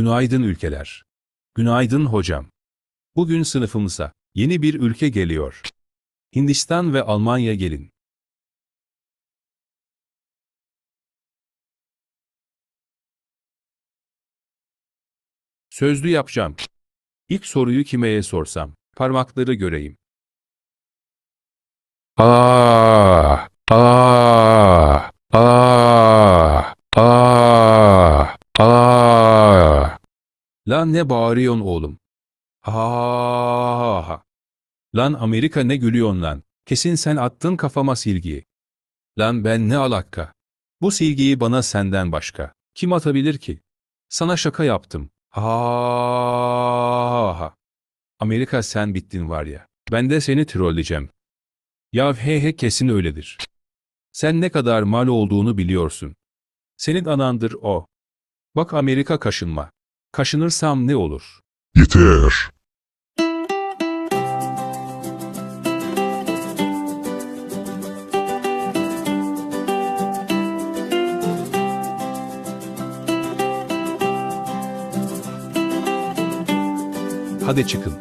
Günaydın ülkeler. Günaydın hocam. Bugün sınıfımıza yeni bir ülke geliyor. Hindistan ve Almanya gelin. Sözlü yapacağım. İlk soruyu kimeye sorsam? Parmakları göreyim. Aa, aa, aa, aa, aa. Lan ne bağırıyorsun oğlum? Ha Lan Amerika ne gülüyorsun lan? Kesin sen attın kafama silgiyi. Lan ben ne alaka? Bu silgiyi bana senden başka. Kim atabilir ki? Sana şaka yaptım. Ha Amerika sen bittin var ya. Ben de seni trolleyeceğim. Ya he he kesin öyledir. Sen ne kadar mal olduğunu biliyorsun. Senin anandır o. Bak Amerika kaşınma. Kaşınırsam ne olur? Yeter. Hadi çıkın.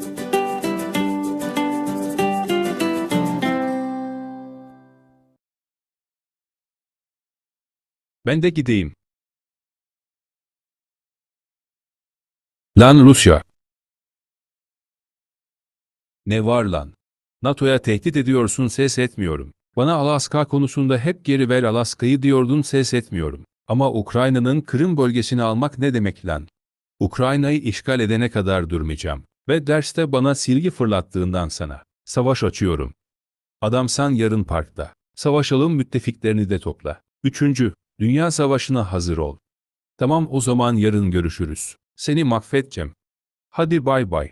Ben de gideyim. Lan Rusya. Ne var lan? NATO'ya tehdit ediyorsun ses etmiyorum. Bana Alaska konusunda hep geri ver Alaska'yı diyordun ses etmiyorum. Ama Ukrayna'nın Kırım bölgesini almak ne demek lan? Ukrayna'yı işgal edene kadar durmayacağım. Ve derste bana silgi fırlattığından sana. Savaş açıyorum. Adamsan yarın parkta. Savaşalım müttefiklerini de topla. Üçüncü, Dünya Savaşı'na hazır ol. Tamam o zaman yarın görüşürüz. Seni mahvedeceğim. Hadi bay bay.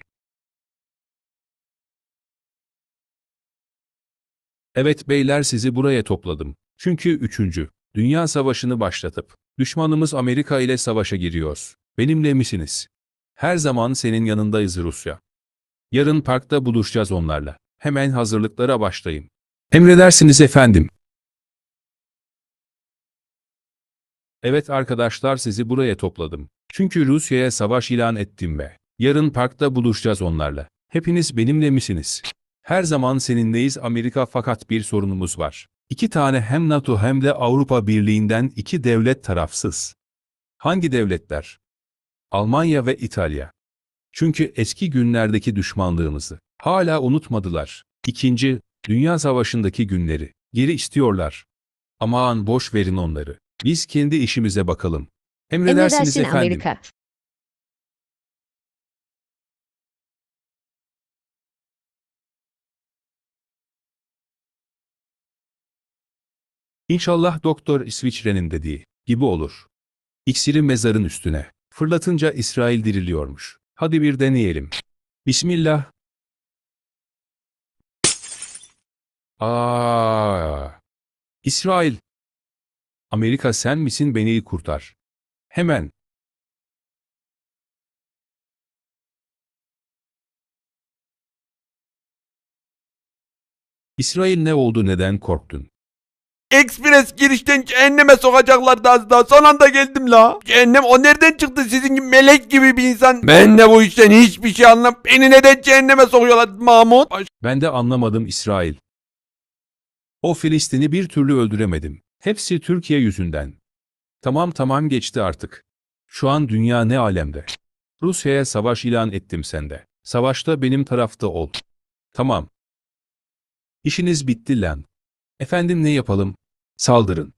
Evet beyler sizi buraya topladım. Çünkü üçüncü, Dünya Savaşı'nı başlatıp, düşmanımız Amerika ile savaşa giriyoruz. Benimle misiniz? Her zaman senin yanındayız Rusya. Yarın parkta buluşacağız onlarla. Hemen hazırlıklara başlayın. Emredersiniz efendim. Evet arkadaşlar sizi buraya topladım. Çünkü Rusya'ya savaş ilan ettim ve yarın parkta buluşacağız onlarla. Hepiniz benimle misiniz? Her zaman seninleyiz Amerika fakat bir sorunumuz var. İki tane hem NATO hem de Avrupa Birliği'nden iki devlet tarafsız. Hangi devletler? Almanya ve İtalya. Çünkü eski günlerdeki düşmanlığımızı hala unutmadılar. İkinci, Dünya Savaşı'ndaki günleri geri istiyorlar. Aman boş verin onları. Biz kendi işimize bakalım. Emredersiniz Emredersin efendim. Amerika. İnşallah Doktor İsviçre'nin dediği gibi olur. İksiri mezarın üstüne. Fırlatınca İsrail diriliyormuş. Hadi bir deneyelim. Bismillah. Aa. İsrail. Amerika sen misin beni kurtar. Hemen. İsrail ne oldu neden korktun? Express girişten cehenneme sokacaklardı az daha. Son anda geldim la. Cehennem o nereden çıktı sizin gibi melek gibi bir insan. Ben de bu işten hiçbir şey anlam. Beni neden cehenneme sokuyorlar Mahmut? Baş- Ben de anlamadım İsrail. O Filistin'i bir türlü öldüremedim. Hepsi Türkiye yüzünden. Tamam tamam geçti artık. Şu an dünya ne alemde. Rusya'ya savaş ilan ettim sende. Savaşta benim tarafta ol. Tamam. İşiniz bitti lan. Efendim ne yapalım? Saldırın.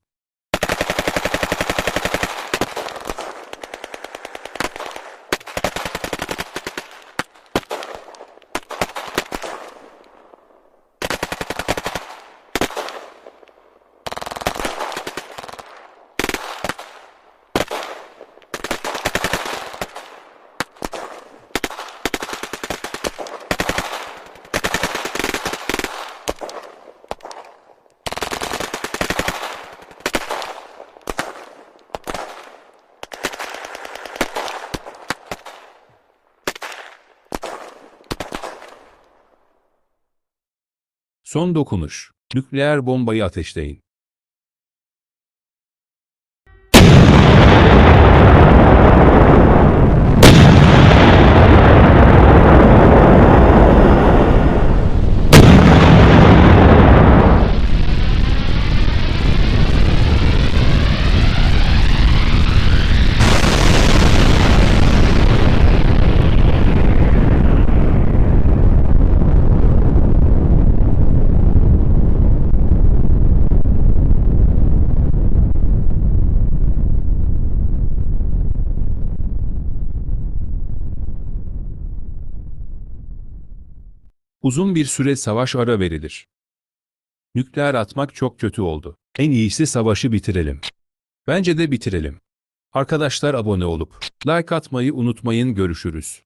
Son dokunuş. Nükleer bombayı ateşleyin. Uzun bir süre savaş ara verilir. Nükleer atmak çok kötü oldu. En iyisi savaşı bitirelim. Bence de bitirelim. Arkadaşlar abone olup like atmayı unutmayın görüşürüz.